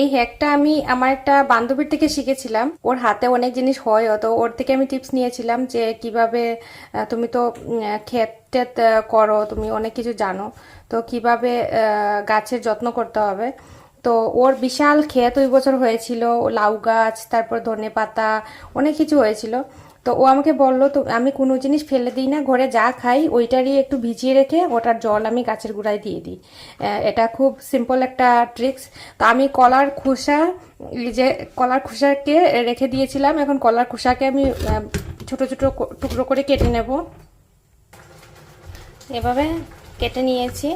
এই হ্যাকটা আমি আমার একটা বান্ধবীর থেকে শিখেছিলাম। ওর হাতে অনেক জিনিস হয়, তো ওর থেকে আমি টিপস নিয়েছিলাম যে কীভাবে তুমি তো ক্ষেত টেত করো, তুমি অনেক কিছু জানো, তো কীভাবে গাছের যত্ন করতে হবে। তো ওর বিশাল ক্ষেত ওই বছর হয়েছিল লাউ গাছ, তারপর ধনে পাতা অনেক কিছু হয়েছিল। তো ও আমাকে বলল, তো আমি কোনো জিনিস ফেলে দিই না, ঘরে যা খাই ওইটারই একটু ভিজিয়ে রেখে ওটার জল আমি গাছের গোড়ায় দিয়ে দিই। এটা খুব সিম্পল একটা ট্রিক্স তো আমি কলার খোসা যে কলার খোসাকে রেখে দিয়েছিলাম, এখন কলার খোসাকে আমি ছোট ছোট টুকরো করে কেটে নেব। এভাবে কেটে নিয়েছি।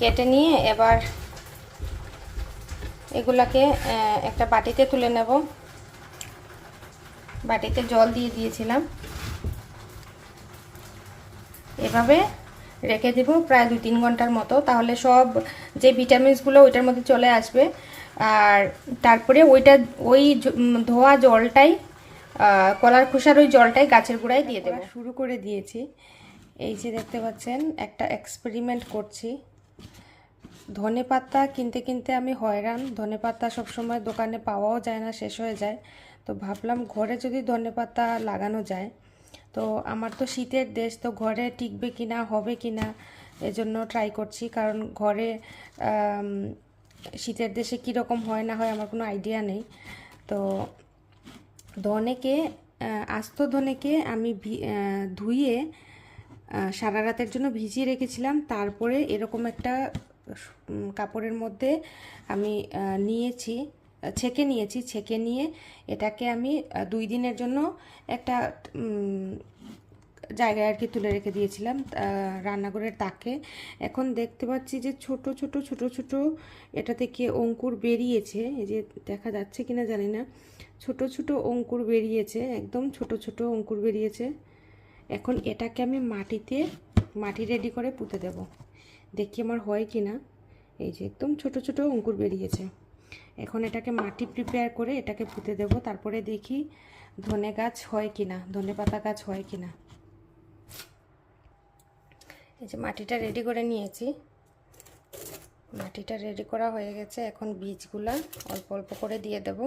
কেটে নিয়ে এবার এগুলাকে একটা বাটিতে তুলে নেব। বাটিতে জল দিয়ে দিয়েছিলাম। এভাবে রেখে দেব প্রায় দুই তিন ঘণ্টার মতো। তাহলে সব যে ভিটামিনসগুলো ওইটার মধ্যে চলে আসবে। আর তারপরে ওইটা, ওই ধোয়া জলটাই কলার খোসার ওই জলটাই গাছের গোড়ায় দিয়ে দেবো। শুরু করে দিয়েছি। এই যে দেখতে পাচ্ছেন, একটা এক্সপেরিমেন্ট করছি। ধনে পাতা কিনতে কিনতে আমি হয়রান। ধনে পাতা সবসময় দোকানে পাওয়াও যায় না, শেষ হয়ে যায়। তো ভাবলাম ঘরে যদি ধনে পাতা লাগানো যায়, তো আমার তো শীতের দেশ, তো ঘরে টিকবে কি না হবে কি না এজন্য ট্রাই করছি। কারণ ঘরে শীতের দেশে কীরকম হয় না হয় আমার কোনো আইডিয়া নেই। তো ধনেকে আস্ত ধনেকে আমি ধুয়ে সারা রাতের জন্য ভিজিয়ে রেখেছিলাম। তারপরে এরকম একটা কাপড়ের মধ্যে আমি নিয়েছি, ছেঁকে নিয়েছি, ছেঁকে নিয়ে এটাকে আমি দুই দিনের জন্য একটা জায়গায় আর কি তুলে রেখে দিয়েছিলাম রান্নাঘরের তাকে। এখন দেখতে পাচ্ছি যে ছোট ছোট ছোট ছোট এটা থেকে অঙ্কুর বেরিয়েছে? এই যে দেখা যাচ্ছে কিনা জানি না। ছোট ছোট অঙ্কুর বেরিয়েছে, একদম ছোট ছোট অঙ্কুর বেরিয়েছে। এখন এটাকে আমি মাটিতে, মাটি রেডি করে পুঁতে দেব। দেখি আমার হয় কি না এই যে, একদম ছোট ছোট অঙ্কুর বেরিয়েছে। এখন এটাকে মাটি প্রিপেয়ার করে এটাকে পুঁতে দেব। তারপরে দেখি ধনে গাছ হয় কি না ধনে পাতা গাছ হয় কি না এই যে, মাটিটা রেডি করে নিয়েছি। মাটিটা রেডি করা হয়ে গেছে। এখন বীজগুলা অল্প অল্প করে দিয়ে দেব।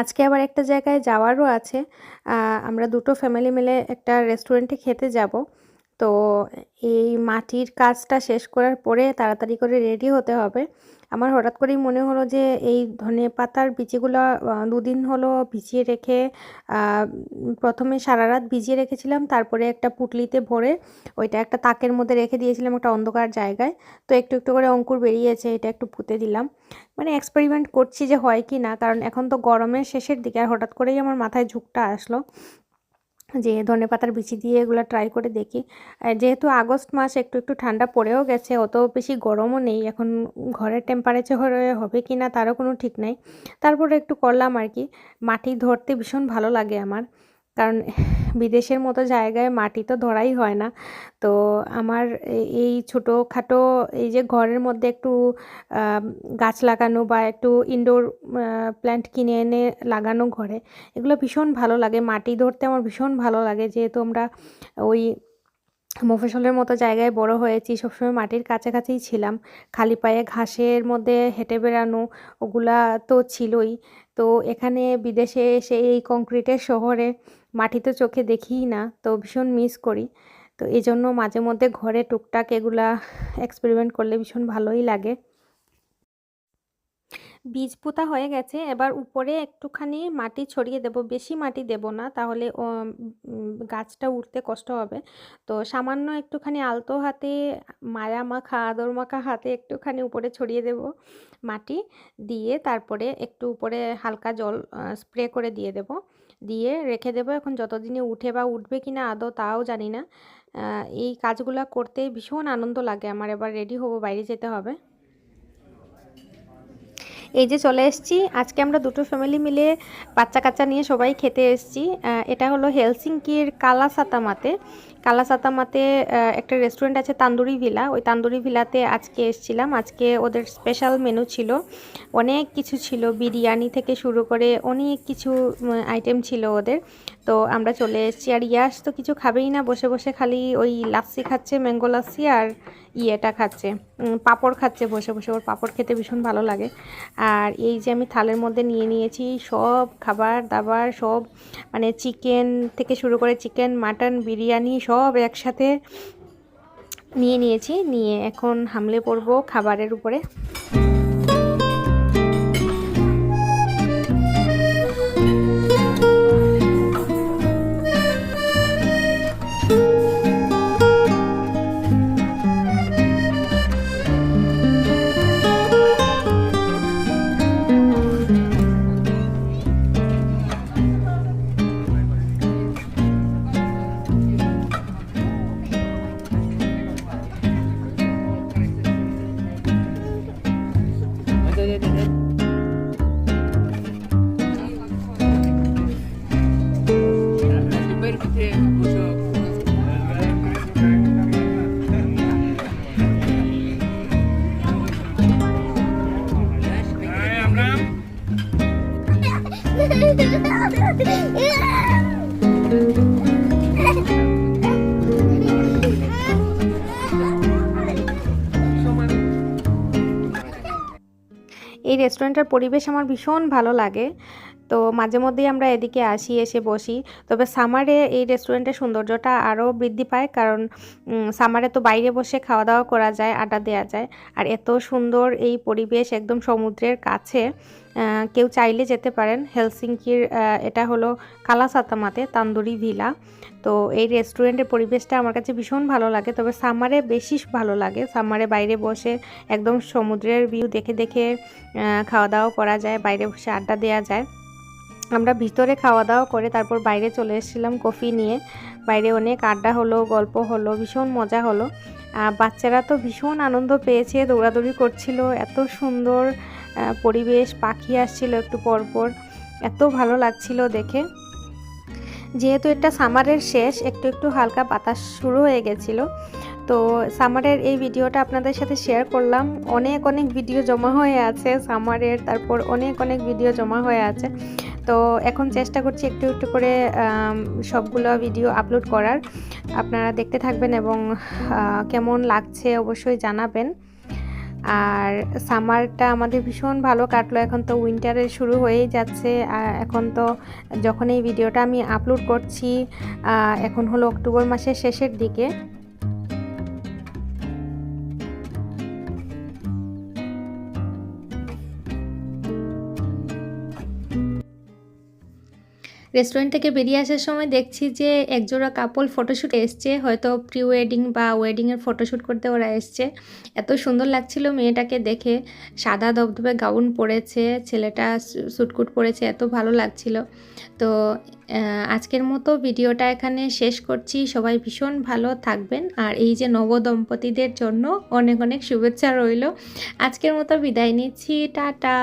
আজকে আবার একটা জায়গায় যাওয়ারও আছে। আমরা দুটো ফ্যামিলি মিলে একটা রেস্টুরেন্টে খেতে যাব। তো এই মাটির কাজটা শেষ করার পরে তাড়াতাড়ি করে রেডি হতে হবে। আমার হঠাৎ করেই মনে হলো যে এই ধনে পাতার বিচিগুলো দুদিন হলো ভিজিয়ে রেখে প্রথমে সারা রাত ভিজিয়ে রেখেছিলাম, তারপরে একটা পুটলিতে ভরে ওইটা একটা তাকের মধ্যে রেখে দিয়েছিলাম একটা অন্ধকার জায়গায়। তো একটু একটু করে অঙ্কুর বেরিয়েছে, এটা একটু পুঁতে দিলাম। মানে এক্সপেরিমেন্ট করছি যে হয় কি না, কারণ এখন তো গরমের শেষের দিকে আর হঠাৎ করেই আমার মাথায় ঝুঁকটা আসলো। যে ধনে পাতার বিচি দিয়ে এগুলো ট্রাই করে দেখি। যেহেতু আগস্ট মাস একটু একটু ঠান্ডা পড়েও গেছে, অত বেশি গরমও নেই, এখন ঘরের টেম্পারেচার হবে কি না তারও কোনো ঠিক নাই। তারপরে একটু করলাম আর কি। মাটি ধরতে ভীষণ ভালো লাগে আমার, কারণ বিদেশের মতো জায়গায় মাটি তো ধরাই হয় না। তো আমার এই ছোটোখাটো এই যে ঘরের মধ্যে একটু গাছ লাগানো বা একটু ইনডোর প্ল্যান্ট কিনে এনে লাগানো ঘরে, এগুলো ভীষণ ভালো লাগে। মাটি ধরতে আমার ভীষণ ভালো লাগে। যেহেতু আমরা ওই মফসলের মতো জায়গায় বড় হয়েছি, সবসময় মাটির কাছাকাছিই ছিলাম। খালি পায়ে ঘাসের মধ্যে হেঁটে বেড়ানো, ওগুলা তো ছিলই। তো এখানে বিদেশে এসে এই কংক্রিটের শহরে মাটি তো চোখে দেখিই না, তো ভীষণ মিস করি। তো এই জন্য মাঝে মধ্যে ঘরে টুকটাক এগুলা এক্সপেরিমেন্ট করলে ভীষণ ভালোই লাগে। বীজ পোঁতা হয়ে গেছে, এবার উপরে একটুখানি মাটি ছড়িয়ে দেব, বেশি মাটি দেব না, তাহলে গাছটা উঠতে কষ্ট হবে। তো সামান্য একটুখানি আলতো হাতে, মায়া মাখা, আদর মাখা হাতে একটুখানি উপরে ছড়িয়ে দেব মাটি, দিয়ে তারপরে একটু উপরে হালকা জল স্প্রে করে দিয়ে দেব। দিয়ে রেখে দেবো। এখন যতদিনে উঠে বা উঠবে কি না আদৌ তাও জানি না। এই কাজগুলো করতে ভীষণ আনন্দ লাগে। আমার এবার রেডি হব, বাইরে যেতে হবে। এই যে চলে এসেছি। আজকে আমরা দুটো ফ্যামিলি মিলে বাচ্চা কাচ্চা নিয়ে সবাই খেতে এসছি। এটা হলো হেলসিঙ্কির কালাসাতামাতে। কালাসাতামাতে মাতে একটা রেস্টুরেন্ট আছে তান্দুরি ভিলা। ওই তান্দুরি ভিলাতে আজকে এসেছিলাম। আজকে ওদের স্পেশাল মেনু ছিল। অনেক কিছু ছিল। বিরিয়ানি থেকে শুরু করে অনেক কিছু আইটেম ছিল ওদের। তো আমরা চলে এসেছি। আর ইয়াস তো কিছু খাবেই না। বসে বসে খালি ওই লাচ্ছি খাচ্ছে ম্যাঙ্গো লাচ্ছি আর ইয়েটা খাচ্ছে পাপড় খাচ্ছে বসে বসে, ওর পাপড় খেতে ভীষণ ভালো লাগে। আর এই যে আমি থালের মধ্যে নিয়ে নিয়েছি সব খাবার দাবার, সব মানে চিকেন থেকে শুরু করে চিকেন, মাটন, বিরিয়ানি সব একসাথে নিয়ে নিয়েছি, নিয়ে এখন হামলে পড়ব খাবারের উপরে। এই রেস্টুরেন্টের পরিবেশ আমার ভীষণ ভালো লাগে। তো মাঝে মধ্যেই আমরা এদিকে আসি, এসে বসি। তবে সামারে এই রেস্টুরেন্টের সৌন্দর্যটা আরও বৃদ্ধি পায় কারণ সামারে তো বাইরে বসে খাওয়া দাওয়া করা যায়, আড্ডা দেওয়া যায়। আর এত সুন্দর এই পরিবেশ একদম সমুদ্রের কাছে কেউ চাইলে যেতে পারেন। হেলসিঙ্কির এটা হলো কালাসাতামাতে, তান্দুরি ভিলা। তো এই রেস্টুরেন্টের পরিবেশটা আমার কাছে ভীষণ ভালো লাগে। তবে সামারে বেশি ভালো লাগে। সামারে বাইরে বসে একদম সমুদ্রের ভিউ দেখে দেখে খাওয়া দাওয়া করা যায়, বাইরে বসে আড্ডা দেওয়া যায়। আমরা ভিতরে খাওয়া দাওয়া করে তারপর বাইরে চলে এসেছিলাম কফি নিয়ে। বাইরে অনেক আড্ডা হলো, গল্প হলো, ভীষণ মজা হলো। বাচ্চারা তো ভীষণ আনন্দ পেয়েছে, দৌড়াদৌড়ি করছিল, এত সুন্দর পরিবেশ, পাখি আসছিল একটু পরপর এত ভালো লাগছিল দেখে। যেহেতু এটা সামারের শেষ, একটু একটু হালকা বাতাস শুরু হয়ে গেছিল। তো সামারের এই ভিডিওটা আপনাদের সাথে শেয়ার করলাম। অনেক অনেক ভিডিও জমা হয়ে আছে সামারের, তারপর অনেক অনেক ভিডিও জমা হয়ে আছে। তো এখন চেষ্টা করছি একটু একটু করে সবগুলো ভিডিও আপলোড করার। আপনারা দেখতে থাকবেন এবং কেমন লাগছে অবশ্যই জানাবেন। আর সামারটা আমাদের ভীষণ ভালো কাটলো, এখন তো উইন্টারে শুরু হয়েই যাচ্ছে। এখন তো যখন এই ভিডিওটা আমি আপলোড করছি এখন হলো অক্টোবর মাসের শেষের দিকে। রেস্টুরেন্ট থেকে বেরিয়ে আসার সময় দেখছি যে একজোড়া কাপল ফটোশ্যুট এসছে। হয়তো প্রি ওয়েডিং বা ওয়েডিংয়ের ফটোশ্যুট করতে ওরা এসছে। এত সুন্দর লাগছিল মেয়েটাকে দেখে। সাদা ধবধবে গাউন পরেছে, ছেলেটা সুটকুট পরেছে, এত ভালো লাগছিল। তো আজকের মতো ভিডিওটা এখানে শেষ করছি। সবাই ভীষণ ভালো থাকবেন। আর এই যে নবদম্পতিদের জন্য অনেক অনেক শুভেচ্ছা রইল। আজকের মতো বিদায় নিচ্ছি। টাটা!